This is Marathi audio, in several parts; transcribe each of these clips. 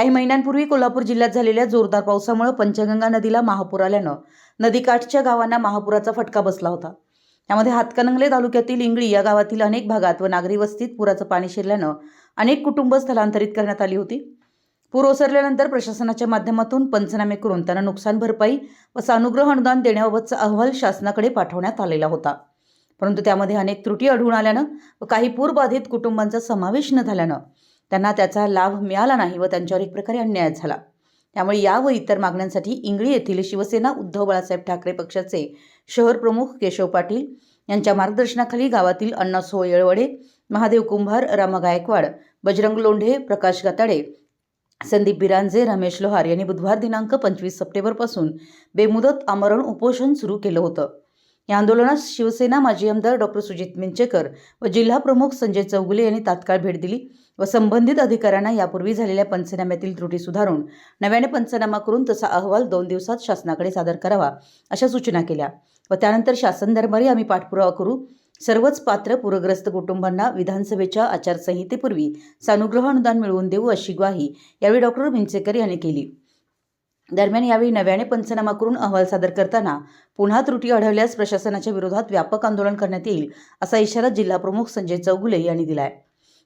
काही महिन्यांपूर्वी कोल्हापूर जिल्ह्यात झालेल्या जोरदार पावसामुळे पंचगंगा नदीला महापूर आल्यानं नदीकाठच्या गावांना महापुराचा फटका बसला होता. त्यामध्ये हातकणंगले तालुक्यातील इंगळी या गावातील अनेक भागात व नागरी वस्तीत पुराचं पाणी शिरल्यानं अनेक कुटुंब स्थलांतरित करण्यात आली होती. पूर ओसरल्यानंतर प्रशासनाच्या माध्यमातून पंचनामे करून त्यांना नुकसान भरपाई व सानुग्रह अनुदान देण्याबाबतचा अहवाल शासनाकडे पाठवण्यात आलेला होता. परंतु त्यामध्ये अनेक त्रुटी आढळून आल्यानं व काही पूरबाधित कुटुंबांचा समावेश न झाल्यानं त्यांना त्याचा लाभ मिळाला नाही व त्यांच्यावर एक प्रकारे अन्याय झाला. त्यामुळे या व इतर मागण्यांसाठी इंगळी येथील शिवसेना उद्धव बाळासाहेब ठाकरे पक्षाचे शहर प्रमुख केशव पाटील यांच्या मार्गदर्शनाखाली गावातील अण्णासो येळवडे महादेव कुंभार रामा गायकवाड बजरंग लोंढे प्रकाश गाताडे संदीप बिरांजे रमेश लोहार यांनी बुधवार दिनांक पंचवीस सप्टेंबरपासून बेमुदत आमरण उपोषण सुरू केलं होतं. या आंदोलनात शिवसेना माजी आमदार डॉक्टर सुजित मिंचेकर व जिल्हा प्रमुख संजय चौगुले यांनी तात्काळ भेट दिली व संबंधित अधिकाऱ्यांना यापूर्वी झालेल्या पंचनाम्यातील त्रुटी सुधारून नव्याने पंचनामा करून तसा अहवाल दोन दिवसात शासनाकडे सादर करावा अशा सूचना केल्या व त्यानंतर शासन दरबारी आम्ही पाठपुरावा करू. सर्वच पात्र पूरग्रस्त कुटुंबांना विधानसभेच्या आचारसंहितेपूर्वी सानुग्रह अनुदान मिळवून देऊ अशी ग्वाही यावेळी डॉक्टर मिंचेकर यांनी केली. दरम्यान यावेळी नव्याने पंचनामा करून अहवाल सादर करताना पुन्हा त्रुटी आढळल्यास प्रशासनाच्या विरोधात व्यापक आंदोलन करण्यात येईल असा इशारा जिल्हा प्रमुख संजय चौगुले यांनी दिलाय.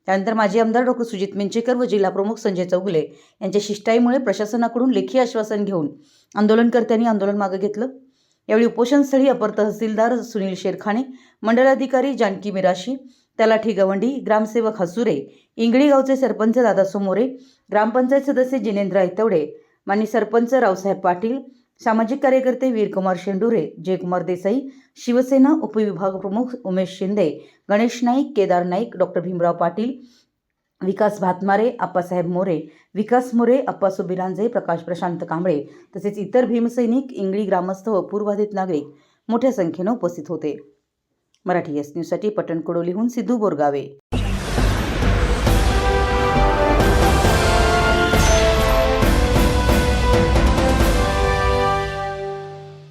त्यानंतर माजी आमदार डॉक्टर सुजित मिंचेकर व जिल्हा प्रमुख संजय चौगुले यांच्या शिष्टाईमुळे प्रशासनाकडून लेखी आश्वासन घेऊन आंदोलनकर्त्यांनी आंदोलन मागे घेतलं. यावेळी उपोषणस्थळी अपर तहसीलदार सुनील शेरखाने मंडलाधिकारी जानकी मिराशी तलाठी गवंडी ग्रामसेवक हसुरे इंगळी गावचे सरपंच दादा सोमोरे ग्रामपंचायत सदस्य जिनेंद्र ऐतवडे मानी सरपंच रावसाहेब पाटील सामाजिक कार्यकर्ते वीरकुमार शेंडुरे जयकुमार देसाई शिवसेना उपविभाग प्रमुख उमेश शिंदे गणेश नाईक केदार नाईक डॉक्टर भीमराव पाटील विकास भातमारे आप्पासाहेब मोरे विकास मोरे अप्पा सुबिरांजे प्रकाश प्रशांत कांबळे तसेच इतर भीमसैनिक इंगळी ग्रामस्थ व पूर्वाधित नागरिक मोठ्या संख्येनं उपस्थित होते. मराठी एस न्यूजसाठी पटणकुडोलीहून सिद्धू बोरगावे.